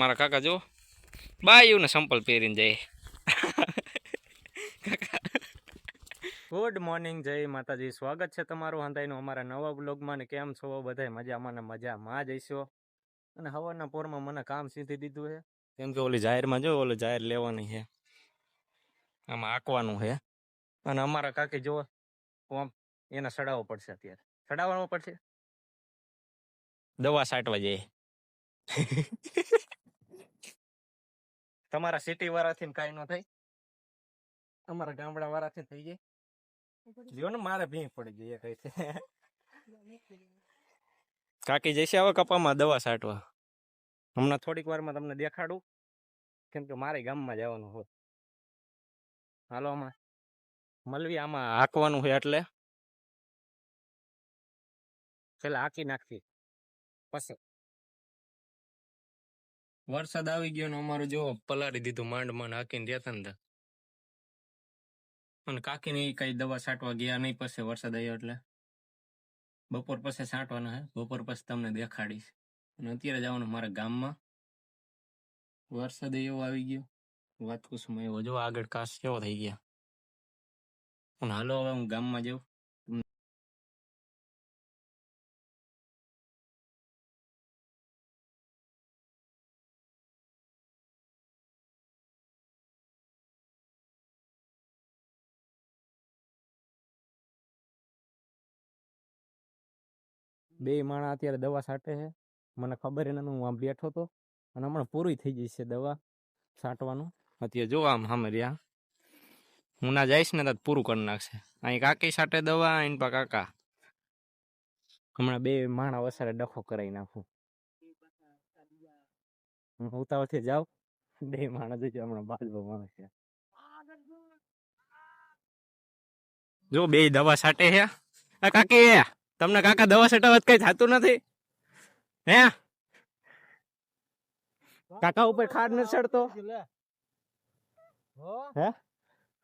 મારા કાકા જો બાયુને સંપલ પહેરીને જાય. ગુડ મોર્નિંગ જય માતાજી. સ્વાગત છે તમારું હંતાઈનું અમારા નવા બ્લોગમાં ને કેમ છો? બધાય મજામાં ને મજામાં જઈશો અને હવાના પોરમાં મને કામ સીધી દીધું છે કેમ કે ઓલી જાહેરમાં જો ઓલી જાહેર લેવાની છે આમાં આંકવાનું છે અને અમારા કાકી જો એને સડાવવો પડશે અત્યારે. સડાવવાનો પડશે? દવા સાટવા જઈએ તમારા સિટી વાળાથી કાંઈ ન થાય? અમારા ગામડા વાળાથી થઈ જાય. લ્યો ને મારે ભીંગ પડી ગઈ કઈ છે કાકી જઈશે હવે કપામાં દવા છાંટવા? હમણાં થોડીક વારમાં તમને દેખાડું. કેમ કે મારે ગામમાં જવાનું હોય. હાલો આમાં મલવી આમાં હાંકવાનું છે એટલે. પેલા હાંકી નાખવી. પછી. વરસાદ આવી ગયો ને અમારું જો પલાળી દીધું માંડ માંડ હાકીને રહેતા ને અને કાકીને એ કઈ દવા છાંટવા ગયા નહીં પછી વરસાદ આવ્યો એટલે. બપોર પછી છાંટવાના હે, બપોર પછી તમને દેખાડીશ. અને અત્યારે જવાનું મારા ગામમાં. વરસાદ એવો આવી ગયો. વાત કુસુમ એવો, જો આગળ કાશ કેવો થઈ ગયા. અને હાલો હવે હું ગામમાં જાઉં. બે માણા અત્યારે દવા છાંટે છે. મને ખબર એને હું આમ બેઠો હતો. અને હમણાં પૂરી થઈ જશે દવા છાંટવાનું. અત્યારે જો આમ સામે રહ્યા. હું ના જઈશ ને તો પૂરું કરી નાખશે. અહીં કાકી છાંટે દવા, અહીં પા કાકા. હમણાં બે માણા વસારે ડખો કરાવી નાખું. હું ઉતાવળથી જાઉં. બે માણા જજો હમણાં બાજુ માણસ છે. જો બે દવા છાંટે છે. કાકી તમને કાકા દવા છટાવત કઈ થતું નથી? હે? કાકા ઉપર ખાડ ન ચડતો? હે?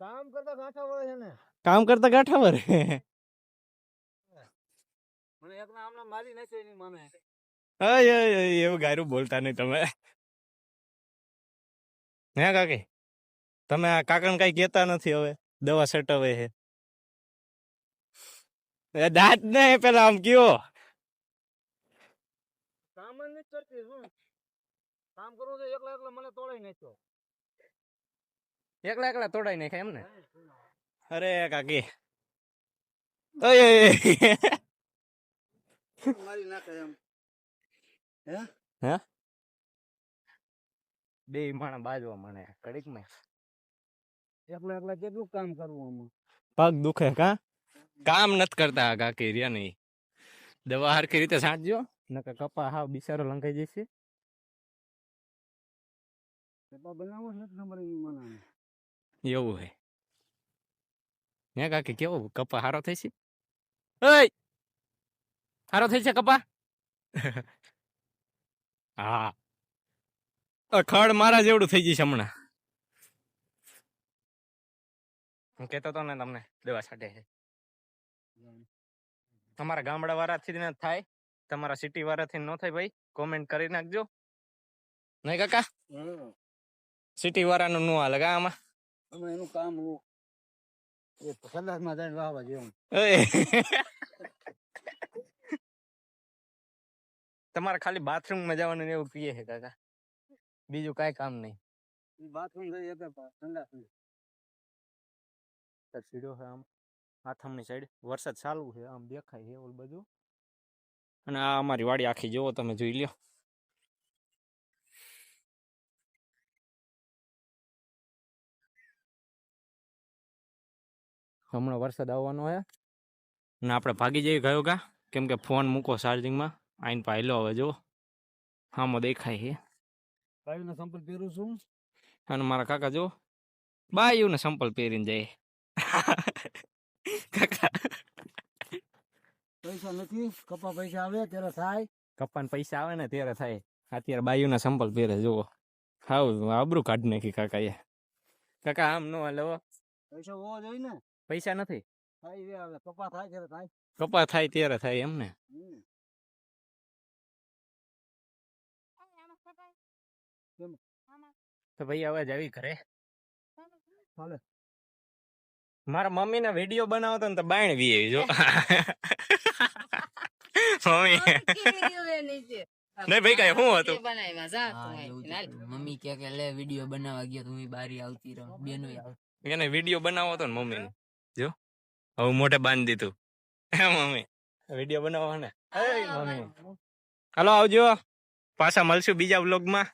કામ કરતા ગાંઠા વળે છે ને. કામ કરતા ગાંઠા વરે મને એક ના હમણાં મારી નાખ્યો એની મામે અય અય અય, એવું ગાયરું બોલતા નહીં તમે. હે કાકી? તમે આ કાકાને કઈ કહેતા નથી હવે? દવા છટાવે છે. દાંત ને પેલા આમ કયો. કામ જ નથી કરતી શું કામ કરવું તો એકલા એકલા મને તોડાઈ નાખ્યો. એકલા એકલા તોડાઈ નાખે એમ ને અરે કાકી. ઓય. મારી નાખે એમ. બે માણા બાજવા મને કડીકમાં એકલા એકલા કેટલું કામ કરવું આમાં? પગ દુખે કા? કામ નથી કરતા કાકી રહ્યા નહીં. દવા હરખી રીતે છાંટજો નકર કપા હાવ બિચારો લંકાઈ જશે. બનાવો છે નંબર એવું હે. ને કાકી કેવો કપા હારો થઈ છે? ઓય! હારો થઈ છે કપા? હા. ખડ મારા જેવડું થઈ જશે હમણાં. હું કહેતો તો ને તમને દવા છાટે છે. તમારા ગામડા વાળાથી ન થાય તમારા સિટી વાળાથી ન થાય ભાઈ કોમેન્ટ કરી નાખજો. નહીં કાકા? સિટી વાળાનું નું હાલે કા આમાં? અમે એનું કામ એ સંદાસમાં જઈને વાવા જેવું. તમારે ખાલી બાથરૂમમાં જવાનું ને એવું પીએ છે કાકા. બીજું કાંઈ કામ નહીં. બાથરૂમ જઈએ સંદાસ સીડો છે આમ. આથમની સાઈડ વરસાદ ચાલુ છે આમ દેખાય છે ઓલું બધું. અને આ અમારી વાડી આખી જોવો તમે જોઈ લ્યો. હમણાં વરસાદ આવવાનો છે. ને આપણે ભાગી જઈએ ગયો કા કેમ કે ફોન મૂકો ચાર્જિંગમાં. આઈને પાયલો હવે જો હામો દેખાય છે. બાયુને સંપલ પહેરું છું. અને મારા કાકા જો બાયુને સંપલ પહેરીને જાય. કાકા. પૈસા નથી. કપા પૈસા આવે ત્યારે થાય. કપાન પૈસા આવે ને ત્યારે થાય. અત્યારે બાયુના સંપલ પહેરે જુઓ. હાવ આબરું કાઢી નાખી કાકા એ. કાકા આમ નો લેવો હો. પૈસા હોવા જોઈએ ને. પૈસા નથી. કપા થાય ત્યારે થાય. કપા થાય ત્યારે થાય એમ ને. તો ભાઈ અવાજ આવી ઘરે. ચાલે. મારા મમ્મી ને વીડિયો બનાવતો ને તો બાયણ વી જો. મમ્મી. નહીં ભાઈ કઈ શું હતું. મમ્મી કે કે લે વીડિયો બનાવવા ગયો તો હું બારી આવતી રહો. બેનો એને વીડિયો બનાવો તો ને મમ્મી ને જો. હવે મોઢે બાંધી દીધું. હે મમ્મી. વીડિયો બનાવો ને મમ્મી. હાલો આવજો. પાછા મળશું બીજા વ્લોગમાં